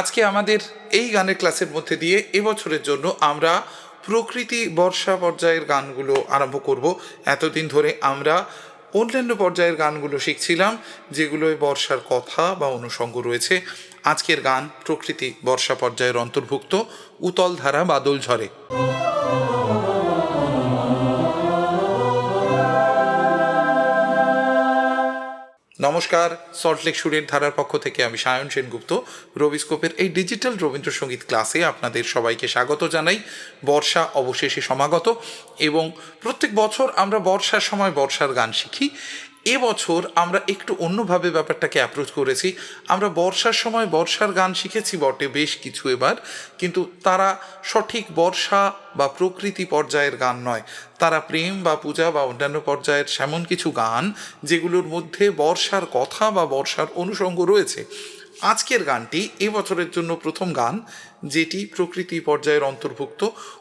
আজকে আমাদের এই গানের ক্লাসের মধ্যে দিয়ে এবছরের জন্য আমরা প্রকৃতি বর্ষা পর্যায়ের গানগুলো আরম্ভ করব। এতদিন ধরে আমরা অন্যান্য পর্যায়ের গানগুলো শিখছিলাম, যেগুলোয় বর্ষার কথা বা অনুষঙ্গ রয়েছে। আজকের গান প্রকৃতি বর্ষা পর্যায়ের অন্তর্ভুক্ত, উতল ধারা বাদল ঝরে। নমস্কার সল্টলেক সুরের ধারার পক্ষ থেকে আমি সায়ন সেনগুপ্ত। রবিস্কোপের এই ডিজিটাল রবীন্দ্রসঙ্গীত ক্লাসে আপনাদের সবাইকে স্বাগত জানাই। বর্ষা অবশেষে সমাগত এবং প্রত্যেক বছর আমরা বর্ষার সময় বর্ষার গান শিখি। এবছর আমরা একটু অন্যভাবে ব্যাপারটাকে অ্যাপ্রোচ করেছি। আমরা বর্ষার সময় বর্ষার গান শিখেছি বটে বেশ কিছু এবার, কিন্তু তারা সঠিক বর্ষা বা প্রকৃতি পর্যায়ের গান নয়। তারা প্রেম বা পূজা বা অন্যান্য পর্যায়ের সেমন কিছু গান, যেগুলোর মধ্যে বর্ষার কথা বা বর্ষার অনুষঙ্গ রয়েছে। আজকের গানটি এবছরের জন্য প্রথম গান, যেটি প্রকৃতি পর্যায়ের অন্তর্ভুক্ত।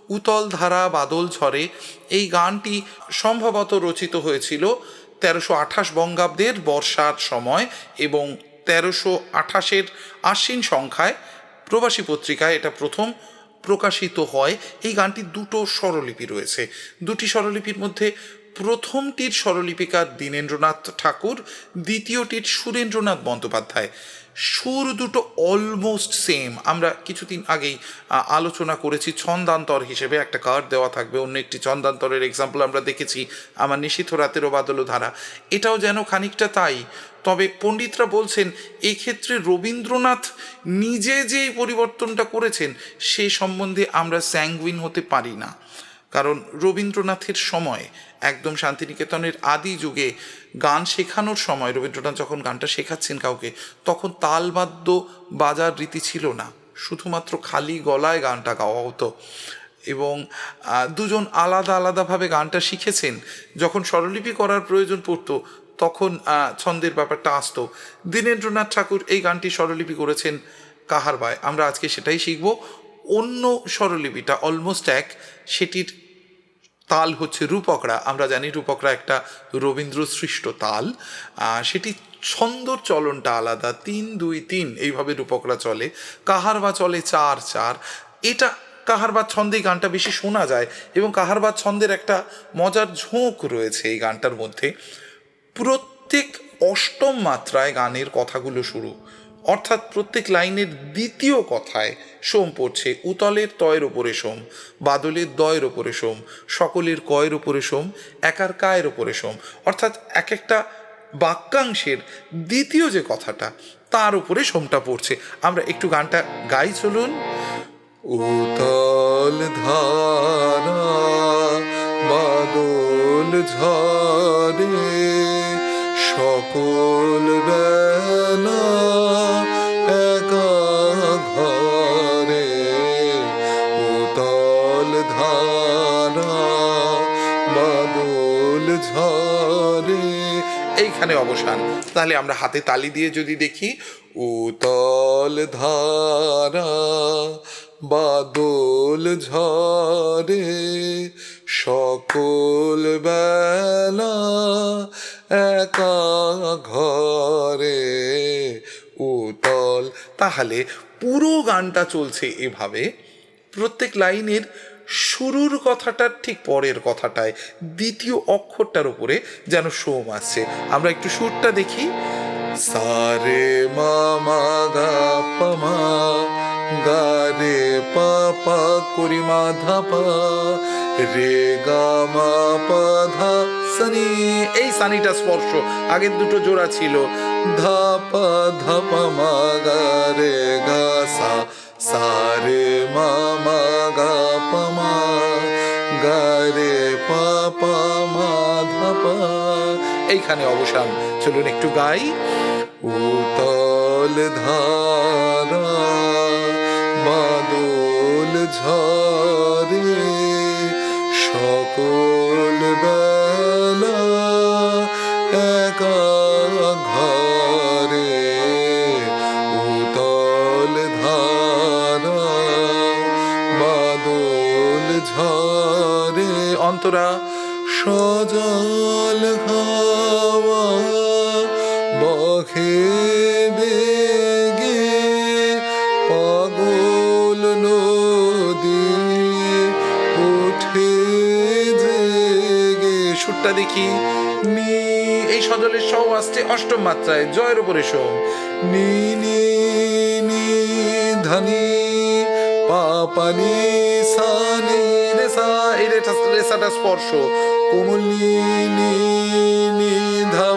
উতল ধারা, বাদল ঝরে, এই গানটি সম্ভবত রচিত হয়েছিল তেরোশো আঠাশ বঙ্গাব্দের বর্ষার সময় এবং তেরোশো আঠাশের আশ্বিন সংখ্যায় প্রবাসী পত্রিকায় এটা প্রথম প্রকাশিত হয়। এই গানটির দুটো স্বরলিপি রয়েছে। দুটি স্বরলিপির মধ্যে প্রথমটির স্বরলিপিকার দীনেন্দ্রনাথ ঠাকুর, দ্বিতীয়টির সুরেন্দ্রনাথ বন্দ্যোপাধ্যায়। সুর দুটো অলমোস্ট সেম আমরা কিছুদিন আগেই আলোচনা করেছি ছন্দান্তর হিসেবে। একটা কার্ড দেওয়া থাকবে, অন্য একটি ছন্দান্তরের এক্সাম্পল আমরা দেখেছি আমার নিশীথ রাতেরও বাদল ধারা। এটাও যেন খানিকটা তাই। তবে পণ্ডিতরা বলছেন, এক্ষেত্রে রবীন্দ্রনাথ নিজে যে পরিবর্তনটা করেছেন, সে সম্বন্ধে আমরা স্যাঙ্গুইন হতে পারি না। কারণ রবীন্দ্রনাথের সময়, একদম শান্তিনিকেতনের আদি যুগে গান শেখানোর সময়, রবীন্দ্রনাথ যখন গানটা শেখাচ্ছেন কাউকে, তখন তালবাদ্য বাজার রীতি ছিল না। শুধুমাত্র খালি গলায় গানটা গাওয়া হতো। এবং দুজন আলাদা আলাদাভাবে গানটা শিখেছেন। যখন স্বরলিপি করার প্রয়োজন পড়তো, তখন ছন্দের ব্যাপারটা আসতো। দীনেন্দ্রনাথ ঠাকুর এই গানটি স্বরলিপি করেছেন কাহারবায় আমরা আজকে সেটাই শিখব। অন্য স্বরলিপিটা অলমোস্ট এক, সেটির তাল হচ্ছে রূপকরা। আমরা জানি রূপকরা একটা রবীন্দ্র সৃষ্ট তাল সেটি ছন্দর চলনটা আলাদা, তিন, দুই, তিন, এইভাবে রূপকরা চলে। কাহার বা চলে চার চার। এটা কাহার বা ছন্দে গানটা বেশি শোনা যায় এবং কাহার বা ছন্দের একটা মজার ঝোঁক রয়েছে এই গানটার মধ্যে। প্রত্যেক অষ্টম মাত্রায় গানের কথাগুলো শুরু, অর্থাৎ প্রত্যেক লাইনের দ্বিতীয় কথায় সোম পড়ছে, উতলের তয়ের ওপরে সোম, বাদলের দয়ের ওপরে সোম, সকলের কয়ের ওপরে সোম, একার কায়ের ওপরে সোম। অর্থাৎ এক একটা বাক্যাংশের দ্বিতীয় যে কথাটা, তার উপরে সোমটা পড়ছে। আমরা একটু গানটা গাই, চলুন। উতল ধারা, বাদল ঝরে সকল বেলা একা ঘরে। ঝরে এইখানে অবসান। তাহলে আমরা হাতে তালি দিয়ে যদি দেখি, উতল ধারা বাদল ঝরে, সকল বেলা একা ঘরে উতল। তাহলে পুরো গানটা চলছে এভাবে। প্রত্যেক লাইনের শুরুর কথাটার ঠিক পরের কথাটায়, দ্বিতীয় অক্ষরটার উপরে যেন সোম আসছে আমরা একটু সুরটা দেখি। সারে মামা গা রে পা পা করি মা ধা পা, রে গা মা পা ধা সানি। এই সানিটা স্পর্শ, আগের দুটো জোড়া ছিল। ধা পা মা, গা রে গা সা সা রে মা মা গা পা রে পাপা পা মা ধা পা এইখানে অবসান। চলুন একটু গাই। উতল ধারা, বাদল ঝরে, সকল বেলা অন্তরা সজল হাওয়া বহে বেগে পা নদী ওঠে জেগে। সুরটা দেখি নি, এই সজলের সহ আসছে অষ্টম মাত্রায়, জয়ের উপরে সোম নি নি নি, ধানি, পাপানি রেসা- রেসাটা স্পর্শ। কোমলি নি নি ধা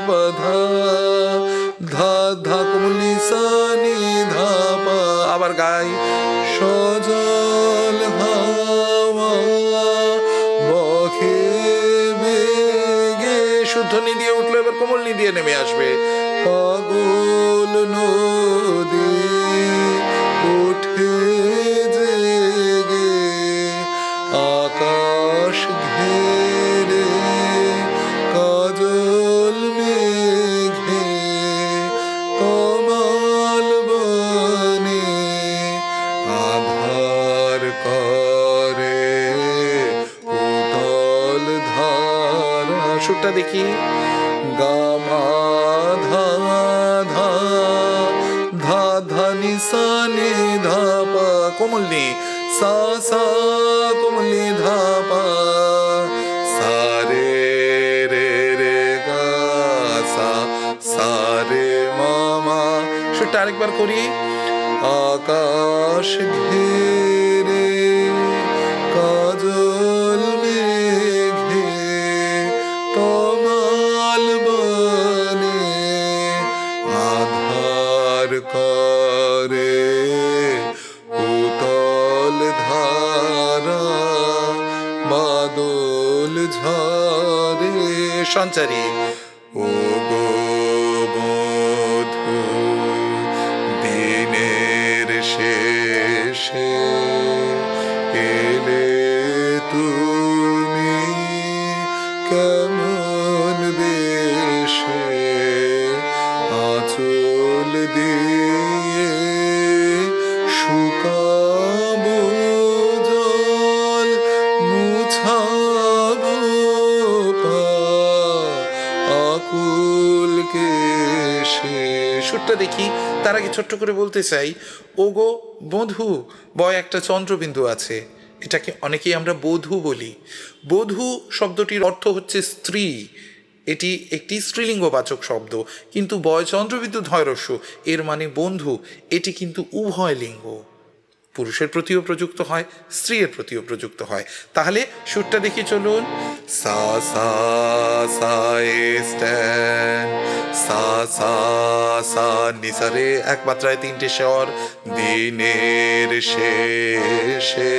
ধা ধা কোমলি সানি ধা আবার গাই, সজল হাওয়া, বখে বেগে। শুদ্ধনি দিয়ে উঠল, এবার কোমলনি দিয়ে নেমে আসবে। পাগল নদী ঘেরে, কাজল মেঘে কমাল বনে আধার করে উতল ধারা। সুরটা দেখি। গামা ধা ধা ধা সা সা সা কোমলনি ধা, পা। আরেকবার করি। আকাশ ঘেরে, কাজল মেঘে তমাল বনে আধার করে উতল ধারা বাদল ঝরে। সঞ্চারী। ছোট্ট করে বলতে চাই, ওগো বধু, বয় একটা চন্দ্রবিন্দু আছে। এটাকে অনেকেই আমরা বধু বলি। বধু শব্দটির অর্থ হচ্ছে স্ত্রী। এটি একটি স্ত্রীলিঙ্গবাচক শব্দ। কিন্তু বয় চন্দ্রবিন্দু ধৈরস্য এর মানে বন্ধু। এটি কিন্তু উভয় লিঙ্গ। পুরুষের প্রতিও প্রযুক্ত হয়, স্ত্রীর প্রতিও প্রযুক্ত হয়। তাহলে সুরটা দেখি চলুন। সা সা সা সা সা সা, নিসারে এক মাত্রায় তিনটে স্বর। দিনের শেষে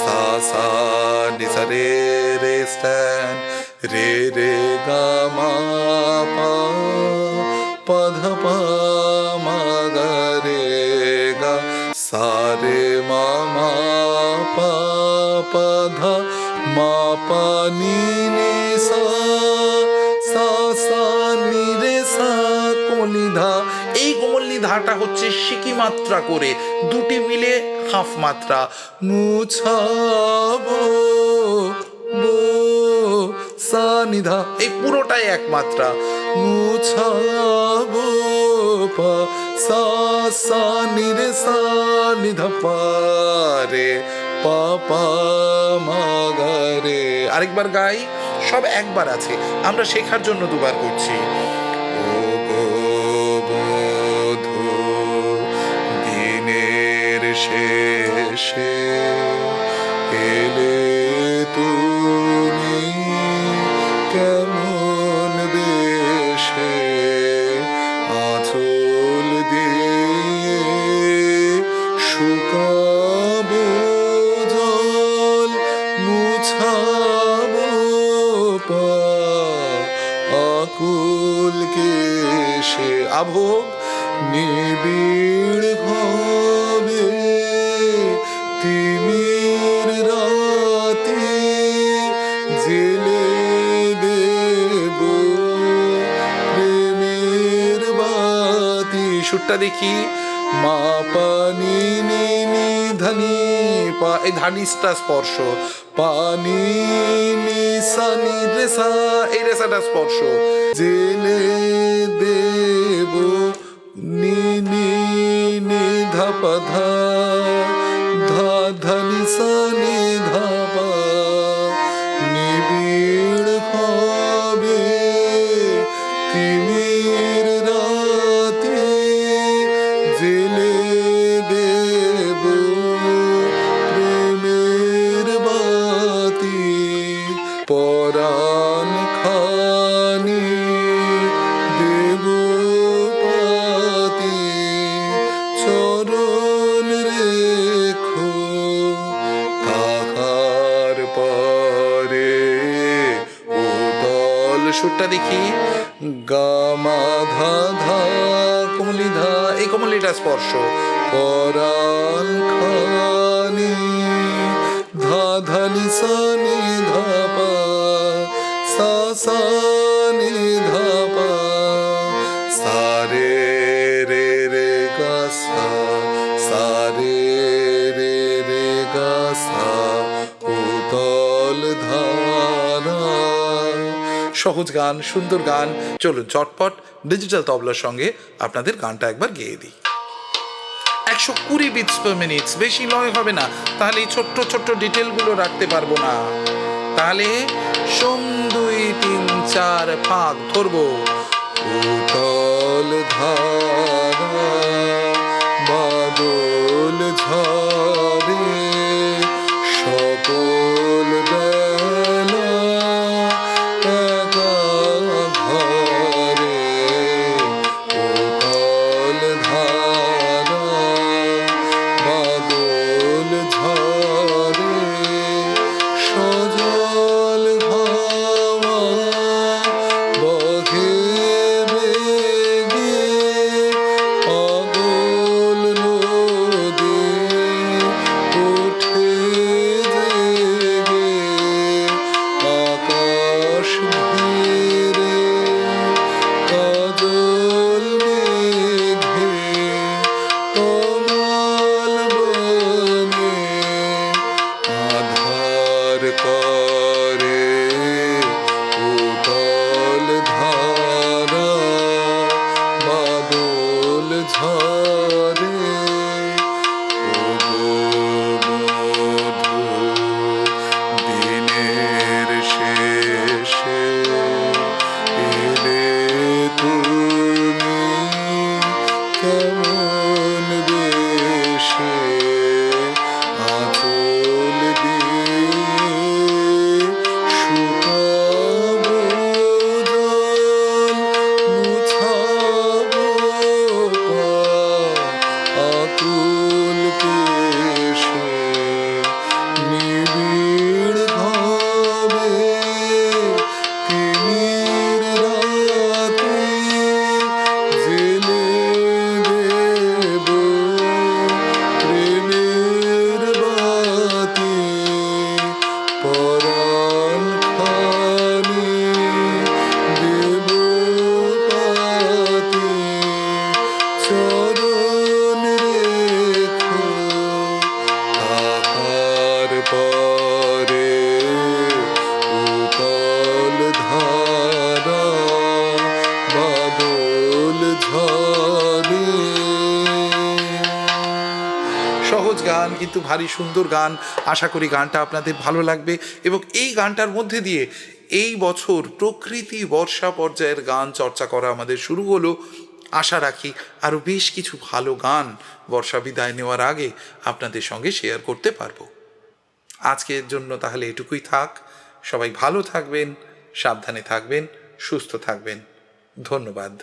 সা সা, নিসারে রে স্ট্যান্ড রে রে, গা, মা, পা। ধা মা পা নি নি সা সা সা কোমলি এই কোমলি ধাটা হচ্ছে সিকি মাত্রা করে। দুটি মিলে হাফ মাত্রা। মুছাবো বো সা নিধা এই পুরোটাই এক মাত্রা। মুছাবো পা, সা সা, নি, রে, সা নিধা পা, রে। আরেকবার গাই সব একবার আছে। আমরা শেখার জন্য দুবার করছি। আকুল কেশে আভোগ নিবিড় হবে। তিমির রাতে জেলে দেব প্রেমের বাতি। সুরটা দেখি মা পানি পা এই ধানিসটা স্পর্শ। পানি নি সানি রেসা, এই রেসাটা স্পর্শ। জেলে দেব নি নি নি ধাপা ধা ধা ধানি এই স্পর্শ। পরাণ খানি ধা ধানি সানি ধাপা সা সানি ধাপা, সারে রে রে গা সা সারে রে রে গা সা উতল ধারা। সহজ গান, সুন্দর গান, চলুন চটপট, ডিজিটাল তবলার সঙ্গে আপনাদের গানটা একবার গেয়ে দিই। একশো কুড়ি বিটস পার মিনিটস বেশি লয় হবে না। তাহলে এই ছোট্ট ছোট্ট ডিটেলগুলো রাখতে পারব না। তাহলে সোম, দুই, তিন, চার ফাঁক ধরবো। বাদল ঝরে সকল ভারী সুন্দর গান। আশা করি গানটা আপনাদের ভালো লাগবে এবং এই গানটার মধ্যে দিয়ে এই বছর প্রকৃতি বর্ষা পর্যায়ের গান চর্চা করা আমাদের শুরু হলো। আশা রাখি আরও বেশ কিছু ভালো গান বর্ষা বিদায় নেওয়ার আগে আপনাদের সঙ্গে শেয়ার করতে পারব। আজকের জন্য তাহলে এটুকুই থাক। সবাই ভালো থাকবেন, সাবধানে থাকবেন, সুস্থ থাকবেন। ধন্যবাদ।